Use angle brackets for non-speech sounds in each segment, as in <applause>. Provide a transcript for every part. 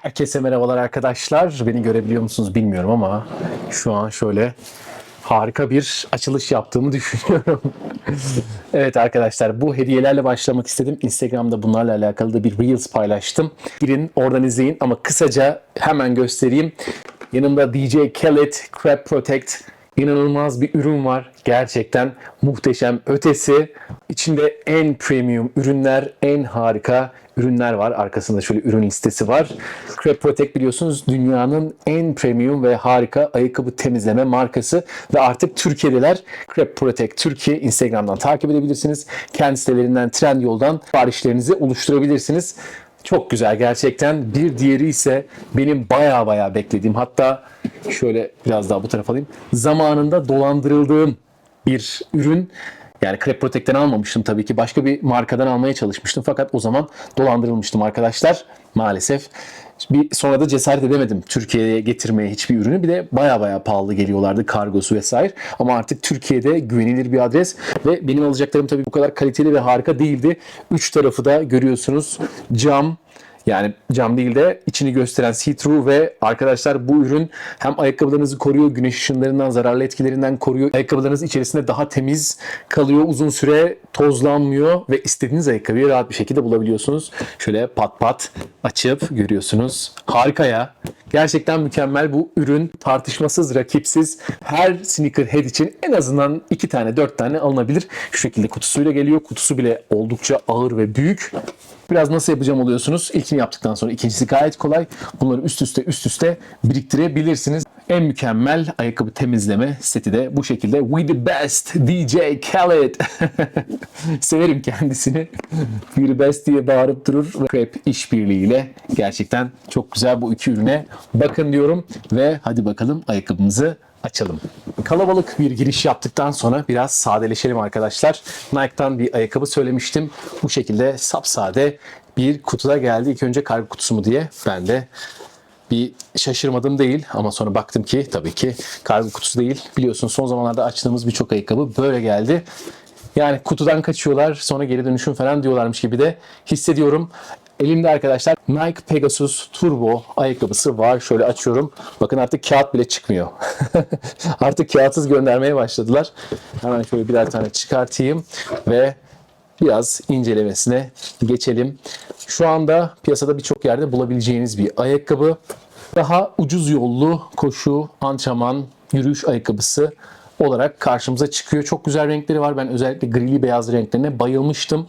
Herkese merhabalar arkadaşlar. Beni görebiliyor musunuz bilmiyorum ama şu an şöyle harika bir açılış yaptığımı <laughs> düşünüyorum. evet arkadaşlar bu hediyelerle başlamak istedim. Instagram'da bunlarla alakalı da bir Reels paylaştım. Girin oradan izleyin ama kısaca hemen göstereyim. Yanımda DJ Khaled Crab Protect İnanılmaz bir ürün var. Gerçekten muhteşem ötesi. İçinde en premium ürünler, en harika ürünler var. Arkasında şöyle ürün listesi var. Crep Protect biliyorsunuz dünyanın en premium ve harika ayakkabı temizleme markası ve artık Türkiye'deler. Crep Protect Türkiye Instagram'dan takip edebilirsiniz. Kendi sitelerinden Trendyol'dan siparişlerinizi oluşturabilirsiniz. Çok güzel gerçekten. Bir diğeri ise benim baya baya beklediğim hatta şöyle biraz daha bu tarafa alayım. Zamanında dolandırıldığım bir ürün. Yani Crep Protect'ten almamıştım tabii ki. Başka bir markadan almaya çalışmıştım. Fakat o zaman dolandırılmıştım arkadaşlar. Maalesef. Bir sonra da cesaret edemedim Türkiye'ye getirmeye hiçbir ürünü. Bir de baya baya pahalı geliyorlardı kargosu vesaire. Ama artık Türkiye'de güvenilir bir adres ve benim alacaklarım tabii bu kadar kaliteli ve harika değildi. Üç tarafı da görüyorsunuz. Cam, yani cam değil de içini gösteren see-through ve arkadaşlar bu ürün hem ayakkabılarınızı koruyor, güneş ışınlarından, zararlı etkilerinden koruyor. Ayakkabılarınız içerisinde daha temiz kalıyor, uzun süre tozlanmıyor ve istediğiniz ayakkabıyı rahat bir şekilde bulabiliyorsunuz. Şöyle pat pat açıp görüyorsunuz. Harika ya. Gerçekten mükemmel bu ürün. Tartışmasız, rakipsiz. Her sneakerhead için en azından iki tane, dört tane alınabilir. Şu şekilde kutusuyla geliyor. Kutusu bile oldukça ağır ve büyük. Biraz nasıl yapacağım oluyorsunuz. İlkini yaptıktan sonra ikincisi gayet kolay. Bunları üst üste üst üste biriktirebilirsiniz. En mükemmel ayakkabı temizleme seti de bu şekilde. We the best DJ Khaled. <laughs> Severim kendisini. <laughs> We the best diye bağırıp durur. Crep işbirliğiyle gerçekten çok güzel bu iki ürüne bakın diyorum. Ve hadi bakalım ayakkabımızı açalım. Kalabalık bir giriş yaptıktan sonra biraz sadeleşelim arkadaşlar. Nike'tan bir ayakkabı söylemiştim. Bu şekilde sapsade bir kutuda geldi. İlk önce kargo kutusu mu diye ben de bir şaşırmadım değil ama sonra baktım ki tabii ki kargo kutusu değil. Biliyorsun son zamanlarda açtığımız birçok ayakkabı böyle geldi. Yani kutudan kaçıyorlar sonra geri dönüşüm falan diyorlarmış gibi de hissediyorum. Elimde arkadaşlar Nike Pegasus Turbo ayakkabısı var. Şöyle açıyorum. Bakın artık kağıt bile çıkmıyor. <laughs> artık kağıtsız göndermeye başladılar. Hemen şöyle birer tane çıkartayım ve biraz incelemesine geçelim. Şu anda piyasada birçok yerde bulabileceğiniz bir ayakkabı. Daha ucuz yollu koşu, antrenman, yürüyüş ayakkabısı olarak karşımıza çıkıyor. Çok güzel renkleri var. Ben özellikle grili beyaz renklerine bayılmıştım.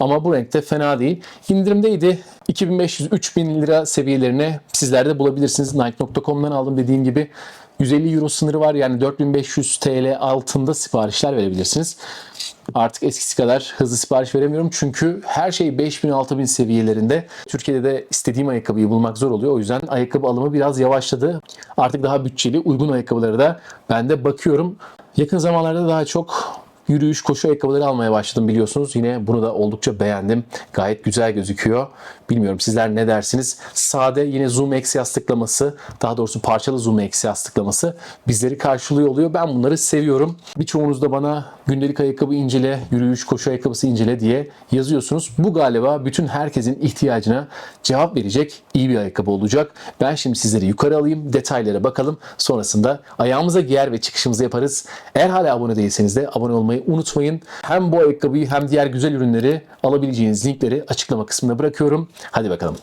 Ama bu renkte fena değil. İndirimdeydi. 2500-3000 lira seviyelerine sizler de bulabilirsiniz. Nike.com'dan aldım dediğim gibi. 150 euro sınırı var. Yani 4500 TL altında siparişler verebilirsiniz. Artık eskisi kadar hızlı sipariş veremiyorum. Çünkü her şey 5000-6000 seviyelerinde. Türkiye'de de istediğim ayakkabıyı bulmak zor oluyor. O yüzden ayakkabı alımı biraz yavaşladı. Artık daha bütçeli, uygun ayakkabıları da ben de bakıyorum. Yakın zamanlarda daha çok yürüyüş, koşu ayakkabıları almaya başladım biliyorsunuz. Yine bunu da oldukça beğendim. Gayet güzel gözüküyor. Bilmiyorum sizler ne dersiniz? Sade yine Zoom X yastıklaması, daha doğrusu parçalı Zoom X yastıklaması bizleri karşılıyor oluyor. Ben bunları seviyorum. Birçoğunuz da bana gündelik ayakkabı incele, yürüyüş, koşu ayakkabısı incele diye yazıyorsunuz. Bu galiba bütün herkesin ihtiyacına cevap verecek iyi bir ayakkabı olacak. Ben şimdi sizleri yukarı alayım, detaylara bakalım. Sonrasında ayağımıza giyer ve çıkışımızı yaparız. Eğer hala abone değilseniz de abone olmayı unutmayın. Hem bu ayakkabıyı hem diğer güzel ürünleri alabileceğiniz linkleri açıklama kısmına bırakıyorum. Hadi bakalım.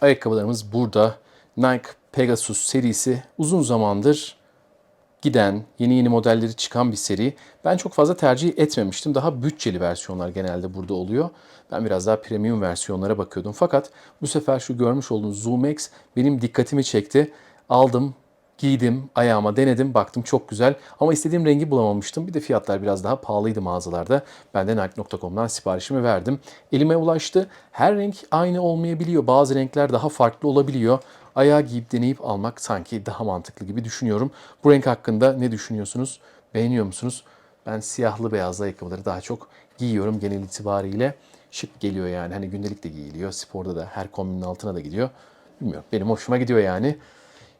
Ayakkabılarımız burada. Nike Pegasus serisi uzun zamandır giden, yeni yeni modelleri çıkan bir seri. Ben çok fazla tercih etmemiştim. Daha bütçeli versiyonlar genelde burada oluyor. Ben biraz daha premium versiyonlara bakıyordum. Fakat bu sefer şu görmüş olduğunuz Zoom X benim dikkatimi çekti. Aldım, giydim, ayağıma denedim, baktım çok güzel. Ama istediğim rengi bulamamıştım. Bir de fiyatlar biraz daha pahalıydı mağazalarda. Ben de Nike.com'dan siparişimi verdim. Elime ulaştı. Her renk aynı olmayabiliyor. Bazı renkler daha farklı olabiliyor. Ayağa giyip deneyip almak sanki daha mantıklı gibi düşünüyorum. Bu renk hakkında ne düşünüyorsunuz? Beğeniyor musunuz? Ben siyahlı beyazlı ayakkabıları daha çok giyiyorum genel itibariyle. Şık geliyor yani. Hani gündelik de giyiliyor. Sporda da her kombinin altına da gidiyor. Bilmiyorum. Benim hoşuma gidiyor yani.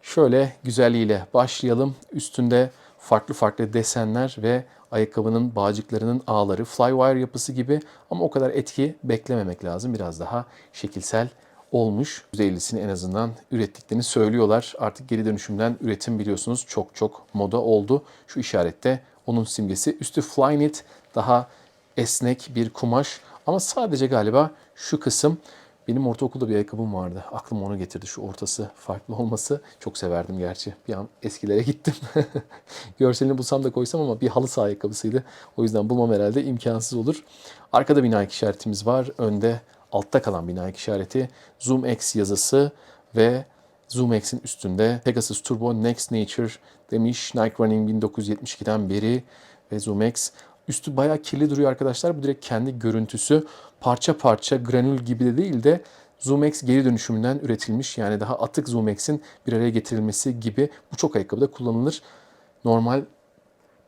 Şöyle güzelliğiyle başlayalım. Üstünde farklı farklı desenler ve ayakkabının bağcıklarının ağları flywire yapısı gibi ama o kadar etki beklememek lazım. Biraz daha şekilsel olmuş. %50'sini en azından ürettiklerini söylüyorlar. Artık geri dönüşümden üretim biliyorsunuz çok çok moda oldu. Şu işarette onun simgesi. Üstü Flyknit daha esnek bir kumaş ama sadece galiba şu kısım benim ortaokulda bir ayakkabım vardı. Aklım onu getirdi. Şu ortası farklı olması. Çok severdim gerçi. Bir an eskilere gittim. <laughs> Görselini bulsam da koysam ama bir halı saha ayakkabısıydı. O yüzden bulmam herhalde imkansız olur. Arkada bir Nike işaretimiz var. Önde altta kalan Nike işareti. Zoom X yazısı ve Zoom X'in üstünde Pegasus Turbo Next Nature demiş. Nike Running 1972'den beri ve Zoom X Üstü bayağı kirli duruyor arkadaşlar. Bu direkt kendi görüntüsü. Parça parça granül gibi de değil de ZoomX geri dönüşümünden üretilmiş. Yani daha atık ZoomX'in bir araya getirilmesi gibi bu çok ayakkabıda kullanılır. Normal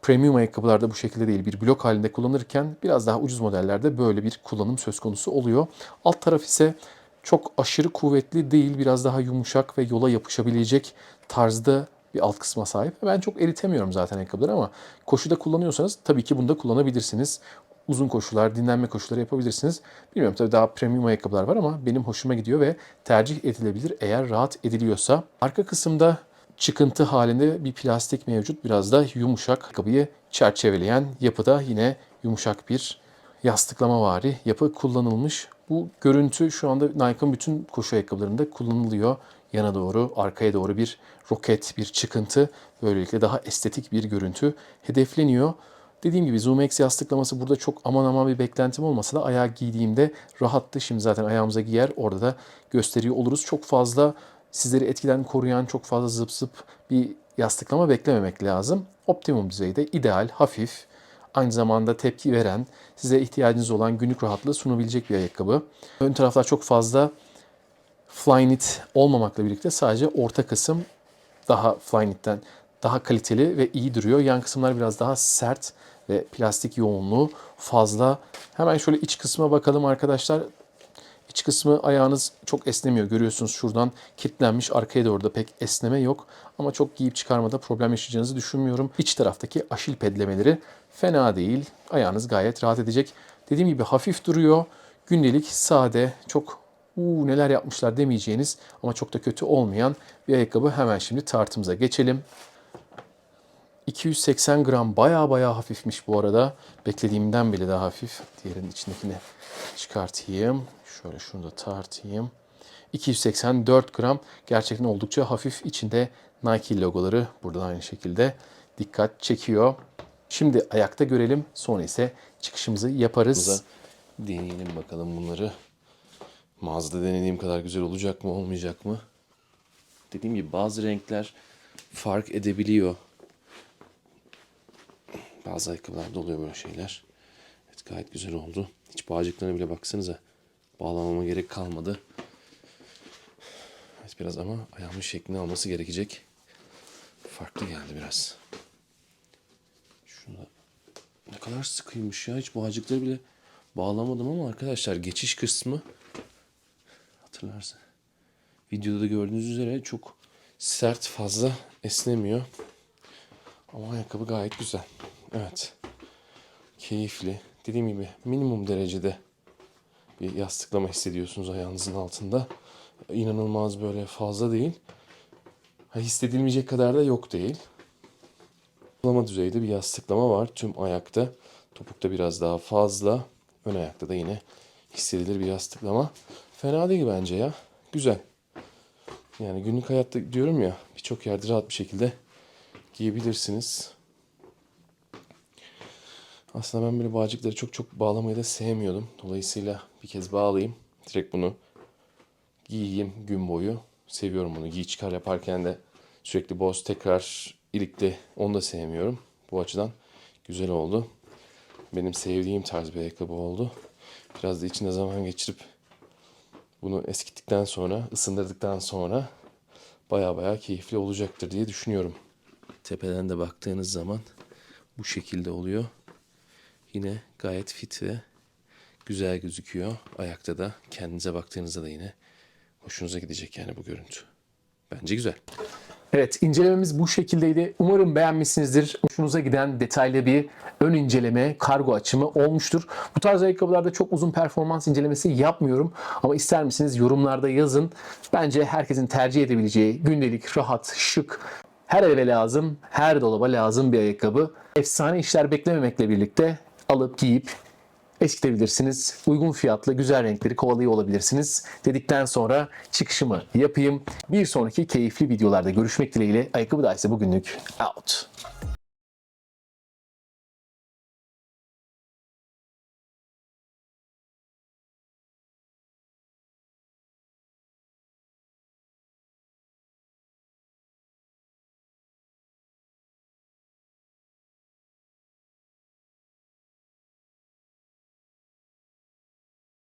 premium ayakkabılarda bu şekilde değil. Bir blok halinde kullanırken biraz daha ucuz modellerde böyle bir kullanım söz konusu oluyor. Alt taraf ise çok aşırı kuvvetli değil. Biraz daha yumuşak ve yola yapışabilecek tarzda bir alt kısma sahip. Ben çok eritemiyorum zaten ayakkabıları ama koşuda kullanıyorsanız tabii ki bunu da kullanabilirsiniz. Uzun koşular, dinlenme koşuları yapabilirsiniz. Bilmiyorum tabii daha premium ayakkabılar var ama benim hoşuma gidiyor ve tercih edilebilir eğer rahat ediliyorsa. Arka kısımda çıkıntı halinde bir plastik mevcut. Biraz da yumuşak ayakkabıyı çerçeveleyen yapıda yine yumuşak bir yastıklama vari yapı kullanılmış. Bu görüntü şu anda Nike'ın bütün koşu ayakkabılarında kullanılıyor. Yana doğru, arkaya doğru bir roket, bir çıkıntı. Böylelikle daha estetik bir görüntü hedefleniyor. Dediğim gibi Zoom X yastıklaması burada çok aman aman bir beklentim olmasa da ayağa giydiğimde rahattı. Şimdi zaten ayağımıza giyer orada da gösteriyor oluruz. Çok fazla sizleri etkiden koruyan, çok fazla zıp zıp bir yastıklama beklememek lazım. Optimum düzeyde ideal, hafif, aynı zamanda tepki veren, size ihtiyacınız olan günlük rahatlığı sunabilecek bir ayakkabı. Ön taraflar çok fazla Flyknit olmamakla birlikte sadece orta kısım daha Flyknit'ten daha kaliteli ve iyi duruyor. Yan kısımlar biraz daha sert ve plastik yoğunluğu fazla. Hemen şöyle iç kısma bakalım arkadaşlar. İç kısmı ayağınız çok esnemiyor. Görüyorsunuz şuradan kilitlenmiş. Arkaya doğru da pek esneme yok. Ama çok giyip çıkarmada problem yaşayacağınızı düşünmüyorum. İç taraftaki aşil pedlemeleri fena değil. Ayağınız gayet rahat edecek. Dediğim gibi hafif duruyor. Gündelik, sade, çok uuu neler yapmışlar demeyeceğiniz ama çok da kötü olmayan bir ayakkabı. Hemen şimdi tartımıza geçelim. 280 gram baya baya hafifmiş bu arada. Beklediğimden bile daha hafif. Diğerinin içindekini çıkartayım. Şöyle şunu da tartayım. 284 gram gerçekten oldukça hafif. İçinde Nike logoları burada aynı şekilde dikkat çekiyor. Şimdi ayakta görelim. Sonra ise çıkışımızı yaparız. Deneyelim bakalım bunları. Mağazada denediğim kadar güzel olacak mı olmayacak mı? Dediğim gibi bazı renkler fark edebiliyor. Bazı ayakkabılarda oluyor böyle şeyler. Evet gayet güzel oldu. Hiç bağcıklarına bile baksanıza. Bağlamama gerek kalmadı. Evet biraz ama ayağımın şeklini alması gerekecek. Farklı geldi biraz. Şunu da ne kadar sıkıymış ya. Hiç bağcıkları bile bağlamadım ama arkadaşlar geçiş kısmı hatırlarsın. Videoda da gördüğünüz üzere çok sert fazla esnemiyor. Ama ayakkabı gayet güzel. Evet. Keyifli. Dediğim gibi minimum derecede bir yastıklama hissediyorsunuz ayağınızın altında. İnanılmaz böyle fazla değil. Ha, hissedilmeyecek kadar da yok değil. Yastıklama düzeyde bir yastıklama var tüm ayakta. Topukta biraz daha fazla. Ön ayakta da yine hissedilir bir yastıklama. Fena değil bence ya. Güzel. Yani günlük hayatta diyorum ya birçok yerde rahat bir şekilde giyebilirsiniz. Aslında ben böyle bağcıkları çok çok bağlamayı da sevmiyordum. Dolayısıyla bir kez bağlayayım. Direkt bunu giyeyim gün boyu. Seviyorum bunu. Giy çıkar yaparken de sürekli boz tekrar ilikli onu da sevmiyorum. Bu açıdan güzel oldu. Benim sevdiğim tarz bir ayakkabı oldu. Biraz da içinde zaman geçirip bunu eskittikten sonra, ısındırdıktan sonra baya baya keyifli olacaktır diye düşünüyorum. Tepeden de baktığınız zaman bu şekilde oluyor. Yine gayet fit ve güzel gözüküyor. Ayakta da kendinize baktığınızda da yine hoşunuza gidecek yani bu görüntü. Bence güzel. Evet incelememiz bu şekildeydi. Umarım beğenmişsinizdir. Hoşunuza giden detaylı bir ön inceleme, kargo açımı olmuştur. Bu tarz ayakkabılarda çok uzun performans incelemesi yapmıyorum. Ama ister misiniz yorumlarda yazın. Bence herkesin tercih edebileceği gündelik, rahat, şık, her eve lazım, her dolaba lazım bir ayakkabı. Efsane işler beklememekle birlikte alıp giyip eskitebilirsiniz. Uygun fiyatlı güzel renkleri kovalıyor olabilirsiniz. Dedikten sonra çıkışımı yapayım. Bir sonraki keyifli videolarda görüşmek dileğiyle. Ayakkabı da ise bugünlük out.